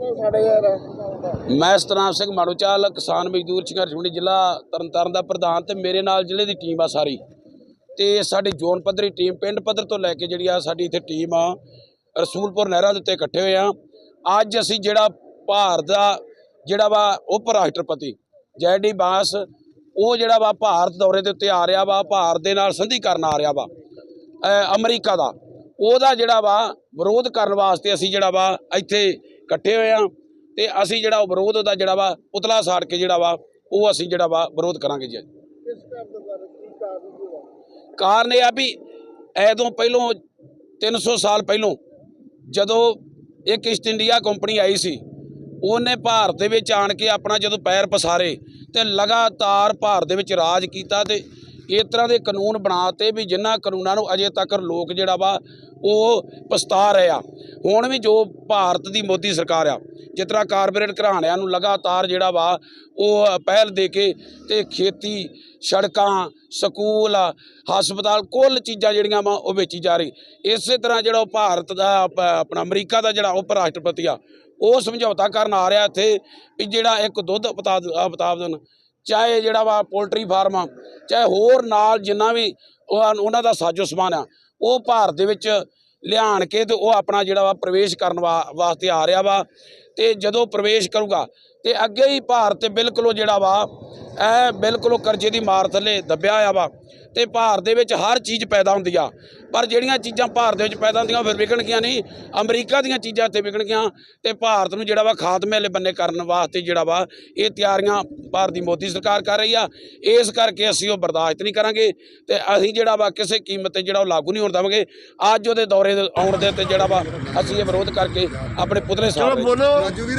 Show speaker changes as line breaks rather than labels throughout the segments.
ਮੈਂ ਸਤਨਾਮ ਸਿੰਘ ਮਾੜੂਚਾਲ, ਕਿਸਾਨ ਮਜ਼ਦੂਰ ਸੰਘਰਸ਼ ਕਮੇਟੀ ਜ਼ਿਲ੍ਹਾ ਤਰਨਤਾਰਨ ਦਾ ਪ੍ਰਧਾਨ ਤੇ ਮੇਰੇ ਨਾਲ ਜ਼ਿਲ੍ਹੇ ਦੀ ਟੀਮ ਆ ਸਾਰੀ। ਤੇ ਸਾਡੀ ਜ਼ੋਨ ਪੱਧਰੀ ਟੀਮ, ਪਿੰਡ ਪੱਧਰ ਤੋਂ ਲੈ ਕੇ ਜਿਹੜੀ ਆ ਸਾਡੀ ਇੱਥੇ ਟੀਮ ਆ, ਰਸੂਲਪੁਰ ਨਹਿਰਾਂ ਦੇ ਉੱਤੇ ਇਕੱਠੇ ਹੋਏ ਆ। ਅੱਜ ਅਸੀਂ ਜਿਹੜਾ ਭਾਰਤ ਦਾ ਜਿਹੜਾ ਵਾ ਉਪ ਰਾਸ਼ਟਰਪਤੀ ਜੈਡੀ ਬਾਸ, ਉਹ ਜਿਹੜਾ ਵਾ ਭਾਰਤ ਦੌਰੇ ਦੇ ਉੱਤੇ ਆ ਰਿਹਾ ਵਾ, ਭਾਰਤ ਦੇ ਨਾਲ ਸੰਧੀ ਕਰਨ ਆ ਰਿਹਾ ਵਾ ਅਮਰੀਕਾ ਦਾ। ਉਹਦਾ ਜਿਹੜਾ ਵਾ ਵਿਰੋਧ ਕਰਨ ਵਾਸਤੇ ਅਸੀਂ ਜਿਹੜਾ ਵਾ ਇੱਥੇ ਇਕੱਠੇ ਹੋਏ ਆ ਤੇ ਅਸੀਂ ਜਿਹੜਾ ਵਿਰੋਧ ਦਾ ਜਿਹੜਾ ਵਾ ਪੁਤਲਾ ਸਾੜ ਕੇ ਜਿਹੜਾ ਵਾ ਉਹ ਅਸੀਂ ਜਿਹੜਾ ਵਾ ਵਿਰੋਧ ਕਰਾਂਗੇ ਜੀ
ਕਾਰਨ
ਇਹ ਆ ਵੀ ਐਦੋਂ ਪਹਿਲੋਂ 300 ਸਾਲ ਪਹਿਲੋਂ ਜਦੋਂ ਇੱਕ ਈਸਟ ਇੰਡੀਆ ਕੰਪਨੀ ਆਈ ਸੀ ਉਹਨੇ ਭਾਰਤ ਦੇ ਵਿੱਚ ਆਣ ਕੇ ਆਪਣਾ ਜਦੋਂ ਪੈਰ ਪਸਾਰੇ ਤੇ ਲਗਾਤਾਰ ਭਾਰਤ ਦੇ ਵਿੱਚ ਰਾਜ ਕੀਤਾ ਤੇ ਇਸ ਤਰ੍ਹਾਂ ਦੇ ਕਾਨੂੰਨ ਬਣਾਤੇ ਵੀ ਜਿਨ੍ਹਾਂ ਕਾਨੂੰਨਾਂ ਨੂੰ ਅਜੇ ਤੱਕ ਲੋਕ ਜਿਹੜਾ ਵਾ ਉਹ ਪਛਤਾ ਰਹੇ ਆ। ਹੁਣ ਵੀ ਜੋ ਭਾਰਤ ਦੀ ਮੋਦੀ ਸਰਕਾਰ ਆ, ਜਿਸ ਤਰ੍ਹਾਂ ਕਾਰਪੋਰੇਟ ਘਰਾਣਿਆਂ ਨੂੰ ਲਗਾਤਾਰ ਜਿਹੜਾ ਵਾ ਉਹ ਪਹਿਲ ਦੇ ਕੇ ਤੇ ਖੇਤੀ, ਸੜਕਾਂ, ਸਕੂਲ, ਹਸਪਤਾਲ ਕੁੱਲ ਚੀਜ਼ਾਂ ਜਿਹੜੀਆਂ ਵਾ ਉਹ ਵੇਚੀ ਜਾ ਰਹੀ। ਇਸੇ ਤਰ੍ਹਾਂ ਜਿਹੜਾ ਉਹ ਭਾਰਤ ਦਾ ਆਪਣਾ ਅਮਰੀਕਾ ਦਾ ਜਿਹੜਾ ਉਪ ਰਾਸ਼ਟਰਪਤੀ ਆ, ਉਹ ਸਮਝੌਤਾ ਕਰਨ ਆ ਰਿਹਾ ਇੱਥੇ ਵੀ ਜਿਹੜਾ ਇੱਕ ਦੁੱਧ ਉਤਪਾਦ ਉਤਪਾਦਨ ਚਾਹੇ ਜਿਹੜਾ ਵਾ ਪੋਲਟਰੀ ਫਾਰਮ ਆ, ਚਾਹੇ ਹੋਰ ਨਾਲ ਜਿੰਨਾ ਵੀ ਉਹਨਾਂ ਦਾ ਸਾਜੋ ਸਮਾਨ ਆ, ਉਹ ਭਾਰਤ ਦੇ ਵਿੱਚ ਲਿਆਣ ਕੇ ਤੇ ਉਹ ਆਪਣਾ ਜਿਹੜਾ ਵਾ ਪ੍ਰਵੇਸ਼ ਕਰਨ ਵਾ- ਵਾਸਤੇ ਆ ਰਿਹਾ ਵਾ। ਤੇ ਜਦੋਂ ਪ੍ਰਵੇਸ਼ ਕਰੂਗਾ ਤੇ ਅੱਗੇ ਹੀ ਭਾਰਤ ਤੇ ਬਿਲਕੁਲ ਉਹ ਜਿਹੜਾ ਵਾ ਐ ਬਿਲਕੁਲ ਉਹ ਕਰਜ਼ੇ ਦੀ ਮਾਰ ਥੱਲੇ ਦੱਬਿਆ ਆ ਵਾ ਤੇ ਭਾਰਤ ਦੇ ਵਿੱਚ ਹਰ ਚੀਜ਼ ਪੈਦਾ ਹੁੰਦੀ ਆ। ਪਰ ਜਿਹੜੀਆਂ ਚੀਜ਼ਾਂ ਭਾਰਤ ਦੇ ਵਿੱਚ ਪੈਦਾ ਹੁੰਦੀਆਂ ਫਿਰ ਵਿਕਣਗੀਆਂ ਨਹੀਂ। ਅਮਰੀਕਾ ਦੀਆਂ ਚੀਜ਼ਾਂ ਇੱਥੇ ਵਿਕਣਗੀਆਂ ਤੇ ਭਾਰਤ ਨੂੰ ਜਿਹੜਾ ਵਾ ਖਾਤਮੇ ਵਾਲੇ ਬੰਨੇ ਕਰਨ ਵਾਸਤੇ ਜਿਹੜਾ ਵਾ ਇਹ ਤਿਆਰੀਆਂ ਭਾਰਤ ਦੀ ਮੋਦੀ ਸਰਕਾਰ ਕਰ ਰਹੀ ਆ। ਇਸ ਕਰਕੇ ਅਸੀਂ ਉਹ ਬਰਦਾਸ਼ਤ ਨਹੀਂ ਕਰਾਂਗੇ ਤੇ ਅਸੀਂ ਜਿਹੜਾ ਵਾ ਕਿਸੇ ਕੀਮਤ ਤੇ ਜਿਹੜਾ ਉਹ ਲਾਗੂ ਨਹੀਂ ਹੋਣ ਦੇਵਾਂਗੇ। ਅੱਜ ਉਹਦੇ ਦੌਰੇ ਆਉਣ ਦੇ ਤੇ ਜਿਹੜਾ ਵਾ ਅਸੀਂ ਇਹ ਵਿਰੋਧ ਕਰਕੇ ਆਪਣੇ ਪੁਤਲੇ ਸਾਹ
ਬੋਲੋ
ਰਾਜੂ ਵੀਰ।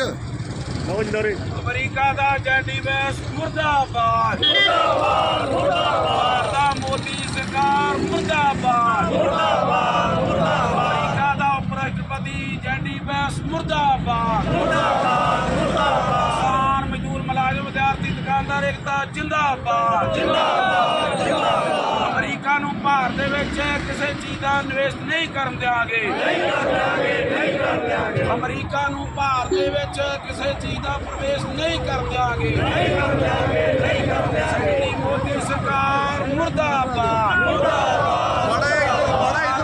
ਅਮਰੀਕਾ ਦਾ ਜੈਡੀ ਵੈਸ ਮੁਰਦਾਬਾਦ ਮੁਰਦਾਬਾਦ। ਮੁਰਦਾਬਾਦ ਦਾ ਮੋਦੀ ਸਰਕਾਰ ਮੁਰਦਾਬਾਦ। ਮੁਰਦਾਬਾਦ ਮੁਰਦਾਬਾਦ। ਅਮਰੀਕਾ ਦਾ ਉਪ ਰਾਸ਼ਟਰਪਤੀ ਜੈਡੀ ਵੈਸ ਮੁਰਦਾਬਾਦ। ਮੁਰਦਾਬਾਦ ਮੁਰਦਾਬਾਦ। ਕਿਸਾਨ ਮਜ਼ਦੂਰ ਮੁਲਾਜ਼ਮ ਵਿਦਿਆਰਥੀ ਦੁਕਾਨਦਾਰ ਏਕਤਾ ਜਿੰਦਾਬਾਦ। ਜਿੰਦਾਬਾਦ ਜਿੰਦਾਬਾਦ ਅਮਰੀਕਾ ਨੂੰ ਭਾਰਤ ਦੇ ਵਿੱਚ ਕਿਸੇ ਚੀਜ਼ ਦਾ ਨਿਵੇਸ਼ ਨਹੀਂ ਕਰਨ ਦਿਆਂਗੇ। ਅਮਰੀਕਾ ਨੂੰ ਭਾਰਤ ਦੇ ਵਿੱਚ ਕਿਸੇ ਚੀਜ਼ ਦਾ ਪ੍ਰਵੇਸ਼ ਨਹੀਂ ਕਰਨ ਦਿਆਂਗੇ ਨਹੀਂ ਕਰ ਦਿਆਂਗੇ ਨਹੀਂ ਕਰ ਦਿਆਂਗੇ।